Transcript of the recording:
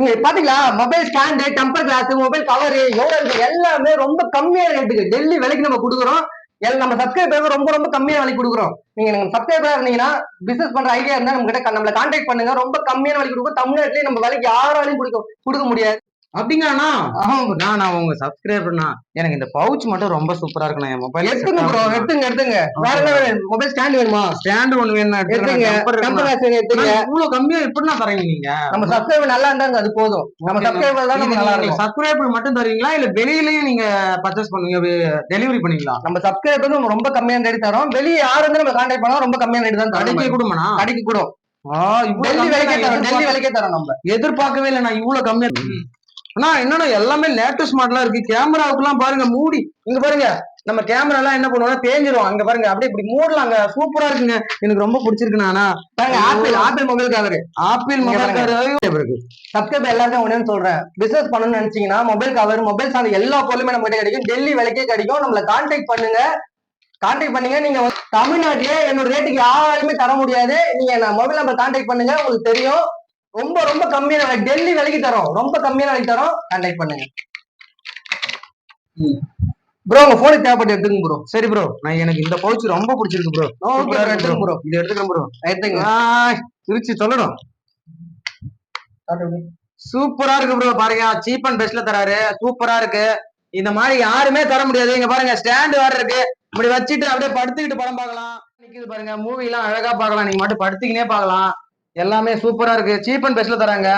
இங்க பாத்தீங்களா? Mobile stand temper glass mobile cover எவ்வளவு எல்லாமே ரொம்ப கம்மியான ரேட்டுக்கு டெல்லி விலைக்கு நம்ம கொடுக்குறோம். நம்ம சப்ஸ்கிரைபர் ரொம்ப ரொம்ப கம்மியான விலைக்கு கொடுக்குறோம். நீங்க நம்ம சப்ஸ்கிரைபரா இருந்தீங்கன்னா பிசினஸ் பண்ற ஐடியா இருந்தா நம்ம கிட்ட நம்மள கான்டாக்ட் பண்ணுங்க. ரொம்ப கம்மியான விலைக்கு கொடுக்கும். தமிழ்நாட்டிலேயே நம்ம விலைக்கு யாராலையும் கொடுக்க கொடுக்க முடியாது. நான் நான் உங்க சப்ஸ்கிரைபர்னா எனக்கு இந்த பவுச் மட்டும் ரொம்ப சூப்பரா இருக்குண்ணா. என் மொபைல் எடுத்துங்க ப்ரோ எடுத்துங்க எடுத்துங்க. வேற மொபைல் ஸ்டாண்ட் வேணுமா? ஸ்டாண்ட் ஒண்ணு வேணும் எடுத்துங்க. இவ்வளவு கம்மியா எப்படிண்ணா தரீங்க நீங்க? நம்ம சப்ஸ்கிரைபர் நல்லா இருந்தாங்க அது போதும். நம்ம சப்ஸ்கிரைபர் தான் நம்ம நல்லா இருக்கும். சப்ஸ்கிரைபர் மட்டும் தருவீங்களா இல்ல வெளியிலயும் நீங்க பர்ச்சேஸ் பண்ணுவீங்க? டெலிவரி பண்ணுவீங்களா? நம்ம சப்ஸ்கிரைபர் நம்ம ரொம்ப கம்மியான ரேட் தரோம். வெளியே யாரு வந்து நம்ம கான்டாக்ட் பண்ணா ரொம்ப கம்மியான ரேட் தான் கடைக்கு கொடுமாண்ணா கடைக்கு கூட எதிர்பார்க்கவே இல்லை நான் இவ்வளவு கம்மியா அண்ணா என்னன்னா எல்லாமே லேட்டஸ்ட் மாடலா இருக்கு. கேமராவுக்கு எல்லாம் பாருங்க மூடி. இங்க பாருங்க நம்ம கேமரா எல்லாம் என்ன பண்ணுவோம்னா தேஞ்சிரும். அங்க பாருங்க அப்படியே இப்படி மூடலாங்க சூப்பரா இருக்குங்க. எனக்கு ரொம்ப பிடிச்சிருக்குண்ணா பாருங்க Apple Apple mobile cover Apple mobile பாருங்க. இருக்கு. சப்ஸ்கிரைபர் எல்லாருக்கும் ஒண்ணு சொல்றேன். பிசினஸ் பண்ணணும்னு நினைச்சீங்கன்னா மொபைல் கவர் மொபைல் சார்ந்த எல்லா பொருளுமே நம்ம கிட்ட கிடைக்கும். டெல்லி விலைக்கே கிடைக்கும். நம்மள கான்டாக்ட் பண்ணுங்க. கான்டாக்ட் பண்ணுங்க. நீங்க தமிழ்நாட்டிலே என்னோட ரேட்டுக்கு யாருமே தர முடியாது. நீங்க மொபைல் நம்பர் கான்டாக்ட் பண்ணுங்க. உங்களுக்கு தெரியும். ரொம்ப ரொம்ப கம்மியான விலை டெல்லி விலைக்கு தரோம். ரொம்ப கம்மியான விலைக்கு தரோம். கான்டாக்ட் பண்ணுங்க. ப்ரோ உங்க போனுக்கு தேவைப்பட்டு எடுத்துங்க ப்ரோ சரி ப்ரோ நான் எனக்கு இந்த பவுச் ரொம்ப பிடிச்சிருக்கு ப்ரோ ஓகே எடுத்துங்க ப்ரோ இது எடுத்துக்கிறேன் ப்ரோ எடுத்துங்க திருச்சி சொல்லணும். சூப்பரா இருக்கு ப்ரோ பாருங்க. சீப் அண்ட் பெஸ்ட்ல தராரு. சூப்பரா இருக்கு. இந்த மாதிரி யாருமே தர முடியாது. இங்க பாருங்க ஸ்டாண்ட் வேற இருக்கு. இப்படி வச்சுட்டு அப்படியே படுத்துக்கிட்டு படம் பார்க்கலாம். நிக்குது பாருங்க. மூவி எல்லாம் அழகா பார்க்கலாம். நீங்க மட்டும் படுத்துக்கினே பார்க்கலாம். எல்லாமே சூப்பரா இருக்கு. சீப் அண்ட் பெஸ்ட்ல தராங்க.